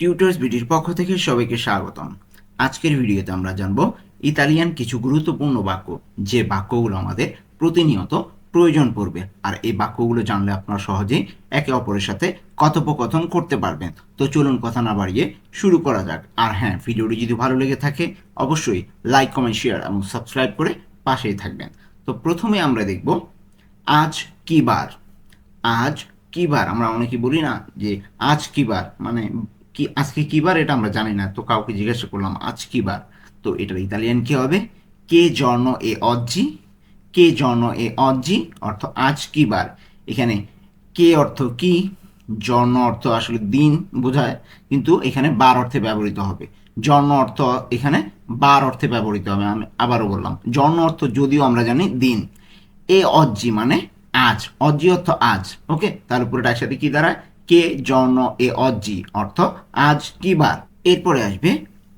Tutors বিডির পক্ষ থেকে সবাইকে স্বাগতম। আজকের ভিডিওতে আমরা জানব ইতালিয়ান কিছু গুরুত্বপূর্ণ বাক্য, যে বাক্যগুলো আমাদের প্রতিনিয়ত প্রয়োজন পড়বে। আর এই বাক্যগুলো জানলে আপনারা সহজেই একে অপরের সাথে কথোপকথন করতে পারবেন। তো চলুন কথা না বাড়িয়ে শুরু করা যাক। আর হ্যাঁ ভিডিওটি যদি ভালো লেগে থাকে, অবশ্যই লাইক, কমেন্ট, শেয়ার এবং সাবস্ক্রাইব করে পাশেই থাকবেন। তো প্রথমে আমরা দেখব, আজ কি বার? আজ কি বার? আমরা অনেকে বলি না যে আজ কি বার? মানে কি, আজকে কি বার এটা আমরা জানি না, তো কাউকে জিজ্ঞাসা করলাম, আজ কি বার? তো এটার ইতালিয়ান কি হবে? কে জর্ণ এ অজ্জি কে জর্ণ এ অজ্জি অর্থ, আজ কি বার? এখানে কে অর্থ কি? জর্ণ অর্থ আসলে দিন বোঝায়, কিন্তু এখানে বার অর্থে ব্যবহৃত হবে। জর্ণ অর্থ এখানে বার অর্থে ব্যবহৃত হবে, আমি আবারও বললাম। জর্ণ অর্থ যদিও আমরা জানি দিন। এ অজ্জি মানে আজ অজ্জি অর্থ আজ ওকে তার উপরে একসাথে কি দাঁড়ায়? কে জন এ অজ্জি অর্থ আজ কি বার? এরপরে আসবে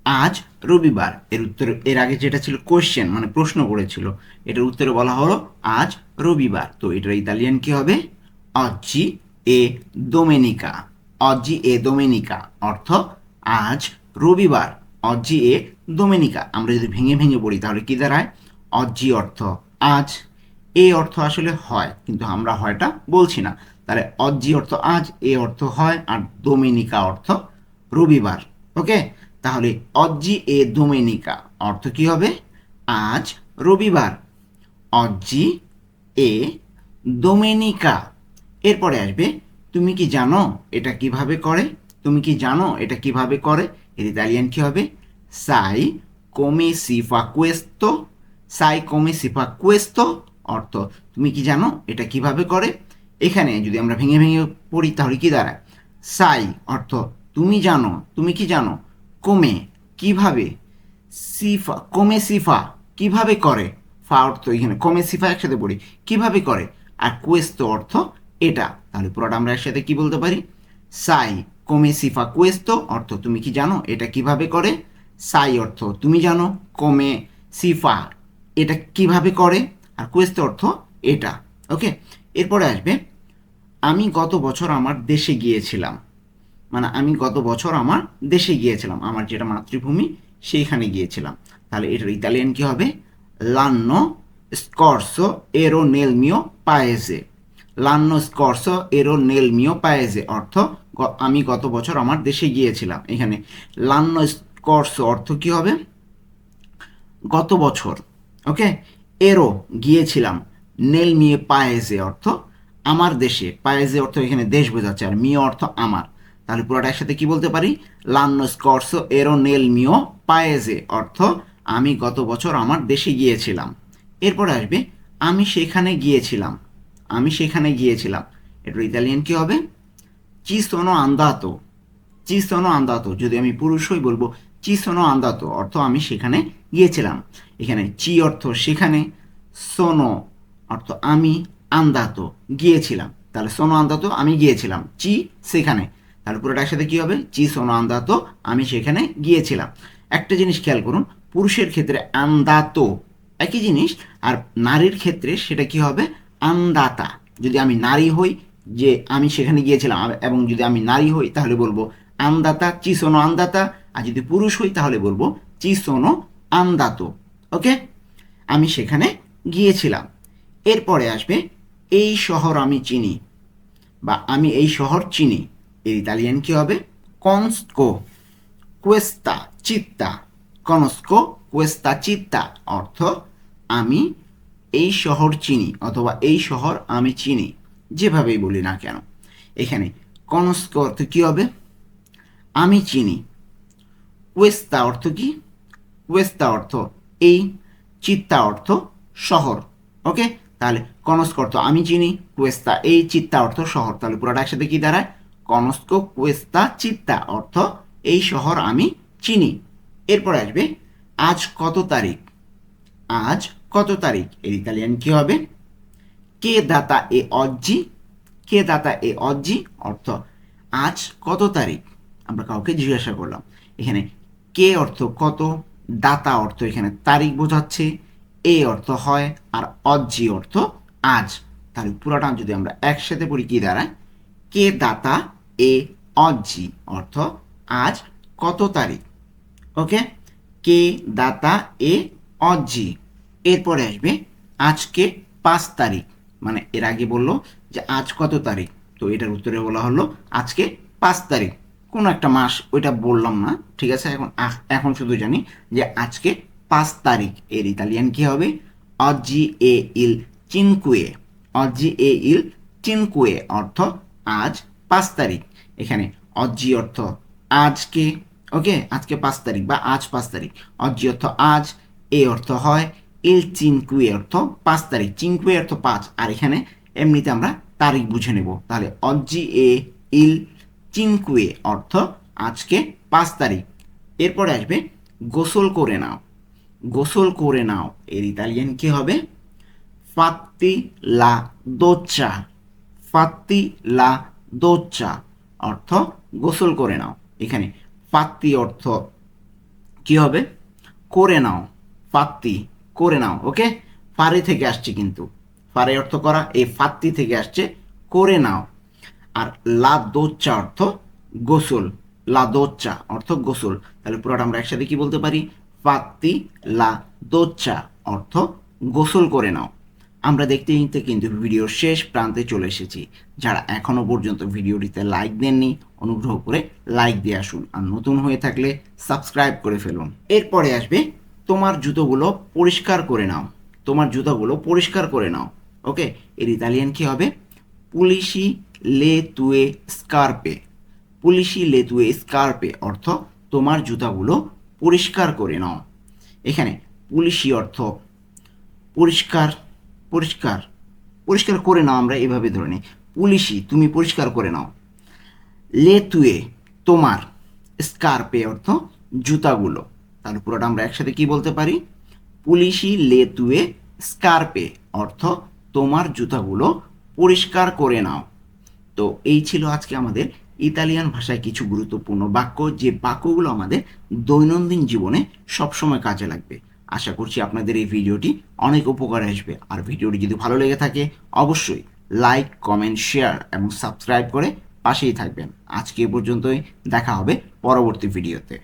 আজ রবিবার। এর উত্তরে, এর আগে যেটা ছিল কোশ্চেন মানে প্রশ্ন করেছিল, এটার উত্তরে বলা হলো আজ রবিবার। তো এটার ইতালিয়ান কি হবে? অজ্জি এ দোমেনিকা। অজ্জি এ দোমেনিকা অর্থ আজ রবিবার। অজ্জি এ দোমেনিকা। আমরা যদি ভেঙে ভেঙে পড়ি তাহলে কি দাঁড়ায়? অজ্জি অর্থ আজ এ অর্থ আসলে হয়, কিন্তু আমরা হয়টা বলছি না। তাহলে অজ্জি অর্থ আজ, এ অর্থ হয়, আর দোমেনিকা অর্থ রবিবার, ওকে? তাহলে অজ্জি এ দোমেনিকা অর্থ কি হবে? আজ রবিবার। অজ্জি এ দোমেনিকা। এরপরে আসবে, তুমি কি জানো এটা কীভাবে করে? তুমি কি জানো এটা কীভাবে করে? এর ইতালিয়ান কি হবে? সাই কোমে সিফা কুয়েস্তো সাই কোমে সিফা কুয়েস্তো অর্থ। তুমি কি জানো এটা কীভাবে করে? এখানে যদি আমরা ভেঙে ভেঙে পড়ি, তাহলে কি দাঁড়ায়? সাই অর্থ, তুমি জানো, তুমি কি জানো? কোমে, কীভাবে? সিফা, কমে সিফা, কীভাবে করে? ফা অর্থ এখানে, কমে সিফা একসাথে পড়ি, কীভাবে করে? আর কুয়েস্তো অর্থ এটা। তাহলে পুরোটা আমরা একসাথে কি বলতে পারি? সাই, কোমে সিফা, কুয়েস্তো অর্থ, তুমি কি জানো? এটা কীভাবে করে? সাই অর্থ, তুমি জানো? কোমে সিফা, এটা কীভাবে করে? আর কুয়েস্তো অর্থ এটা ওকে এরপরে আসবে, আমি গত বছর আমার দেশে গিয়েছিলাম। মানে আমি গত বছর আমার দেশে গিয়েছিলাম, আমার যেটা মাতৃভূমি সেইখানে গিয়েছিলাম। তাহলে এটার ইতালিয়ান কি হবে? লান্নো স্কর্সো এরো নেল মিও পায়েজে লান্নো স্কর্সো এরো নেল মিও পায়েজে অর্থ আমি গত বছর আমার দেশে গিয়েছিলাম। এখানে লান্নো স্কর্সো অর্থ কি হবে? গত বছর ওকে এরো গিয়েছিলাম। নেল মিয়ে পায়েজে অর্থ আমার দেশে। পায়েজে অর্থ এখানে দেশ বোঝাচ্ছে আর মিও অর্থ আমার। তাহলে পুরোটা একসাথে কি বলতে পারি? লান্ন স্কর্স এরো, নেল মিও পায়েজে অর্থ আমি গত বছর আমার দেশে গিয়েছিলাম। এরপর আসবে, আমি সেখানে গিয়েছিলাম। আমি সেখানে গিয়েছিলাম। এটা ইতালিয়ান কি হবে? চি সোনো আন্দাতো। চি সোনো আন্দাতো। যদি আমি পুরুষ হই বলব চি সোনো আন্দাতো, অর্থ আমি সেখানে গিয়েছিলাম। এখানে চি অর্থ সেখানে, সোনো অর্থ আমি আন্দাতো গিয়েছিলাম। তাহলে সোনো আন্দাতো আমি গিয়েছিলাম, চি সেখানে। তাহলে পুরোটা একসাথে কী হবে? চি সোনো আন্দাতো আমি সেখানে গিয়েছিলাম। একটা জিনিস খেয়াল করুন, পুরুষের ক্ষেত্রে আন্দাতো একই জিনিস, আর নারীর ক্ষেত্রে সেটা কি হবে? আন্দাতা। যদি আমি নারী হই, যে আমি সেখানে গিয়েছিলাম, এবং যদি আমি নারী হই, তাহলে বলব আন্দাতা চিসোনো আন্দাতা আর যদি পুরুষ হই, তাহলে বলব চিসোনো আন্দাতো। ওকে? আমি সেখানে গিয়েছিলাম। এরপরে আসবে এই শহর আমি চিনি বা আমি এই শহর চিনি। এর ইতালিয়ান কি হবে? কনস্কো। কুয়েস্তা চিত্তা। কনস্কো কুয়েস্তা চিত্তা। অর্থ আমি এই শহর চিনি অথবা এই শহর আমি চিনি। যেভাবেই বলি না কেন। এখানে কনস্কো অর্থ কি হবে? আমি চিনি। কুয়েস্তা অর্থ কি? ওয়েস্তা অর্থ এই চিত্তা অর্থ শহর। ওকে? তাহলে কনস্ক অর্থ আমি চিনি কুয়েস্তা এই চিত্তা অর্থ শহর। তাহলে পুরোটা একসাথে কি দাঁড়ায়? কনস্ক কুয়েস্তা চিত্তা অর্থ এই শহর আমি চিনি। এরপর আসবে, আজ কত তারিখ? আজ কত তারিখ? এর ইতালিয়ান কি হবে? কে দাতা এ অজ্জি? কে দাতা এ অজ্জি? অর্থ আজ কত তারিখ? আমরা কাউকে জিজ্ঞাসা করলাম। এখানে কে অর্থ কত, দাতা অর্থ এখানে তারিখ বোঝাচ্ছে, এ অর্থ হয়, আর অজ্জি অর্থ আজ। তাহলে পুরোটা যদি আমরা একসাথে পড়ি কি দাঁড়ায়? কে দাতা, এ অজ্জি অর্থ আজ কত তারিখ? ওকে? কে দাতা, এ অজি এরপরে আসবে আজকে পাঁচ তারিখ। মানে এর আগে বলল যে আজ কত তারিখ? তো এটার উত্তরে বলা হলো আজকে পাঁচ তারিখ। কোনো একটা মাস ওইটা বললাম না, ঠিক আছে? এখন এখন শুধু জানি যে আজকে পাঁচ তারিখ এর ইতালিয়ান কি হবে? অজি এ ইল চিনকুয়ে। অজি এ ইল চিনকুয়ে অর্থ আজ পাঁচ তারিখ। এখানে অজি অর্থ আজকে, ওকে? আজকে পাঁচ তারিখ বা আজ পাঁচ তারিখ। অজি অর্থ আজ, এ অর্থ হয়, ইল চিনকুয়ে অর্থ পাঁচ তারিখ। চিনকুয়ে অর্থ পাঁচ। আর এখানে এমনিতে আমরা তারিখ বুঝে নেব। তাহলে অজি এ ইল চিনকুয়ে অর্থ আজকে পাঁচ তারিখ। এরপরে আসবে গোসল করে নাও। গোসল করে নাও। এর ইতালিয়ান কি হবে? ফাত্তি লা দোচা। ফাত্তি লা দোচা অর্থ গোসল করে নাও। এখানে ফাত্তি অর্থ কি হবে? করে নাও। ফাত্তি, করে নাও, ওকে? ফারে থেকে আসছে কিন্তু। ফারে অর্থ করা, এই ফাত্তি থেকে আসছে, করে নাও। আর লা দোচ্চা অর্থ গোসল। লা দোচ্চা অর্থ গোসল। তাহলে পুরোটা আমরা একসাথে কি বলতে পারি? ফাত্তি লা দোচ্চা অর্থ গোসল করে নাও। আমরা দেখতে দেখতে কিন্তু ভিডিওর শেষ প্রান্তে চলে এসেছি। যারা এখনও পর্যন্ত ভিডিওটিতে লাইক দেননি, অনুগ্রহ করে লাইক দিয়ে আসুন। আর নতুন হয়ে থাকলে সাবস্ক্রাইব করে ফেলুন। এরপরে আসবে, তোমার জুতোগুলো পরিষ্কার করে নাও। তোমার জুতোগুলো পরিষ্কার করে নাও। ওকে, এর ইতালিয়ান কী হবে? পুলিশি লে তুয়ে স্কার্পে। পুলিশি লে তুয়ে স্কার্পে অর্থ তোমার জুতাগুলো পরিষ্কার করে নাও। এখানে পুলিশি অর্থ পরিষ্কার পরিষ্কার পরিষ্কার করে নাও আমরা এভাবে ধরে নিই। পুলিশি, তুমি পরিষ্কার করে নাও। লে তুয়ে তোমার স্কার্পে অর্থ জুতাগুলো। তাহলে পুরোটা আমরা একসাথে কি বলতে পারি? পুলিশি লে তুয়ে স্কার্পে অর্থ তোমার জুতাগুলো পরিষ্কার করে নাও। তো এই ছিল আজকে আমাদের ইতালিয়ান ভাষায় কিছু গুরুত্বপূর্ণ বাক্য, যে বাক্যগুলো আমাদের দৈনন্দিন জীবনে সবসময় কাজে লাগবে। আশা করছি আপনাদের এই ভিডিওটি অনেক উপকারে আসবে। আর ভিডিওটি যদি ভালো লেগে থাকে, অবশ্যই লাইক, কমেন্ট, শেয়ার এবং সাবস্ক্রাইব করে পাশেই থাকবেন। আজকে এ পর্যন্তই, দেখা হবে পরবর্তী ভিডিওতে।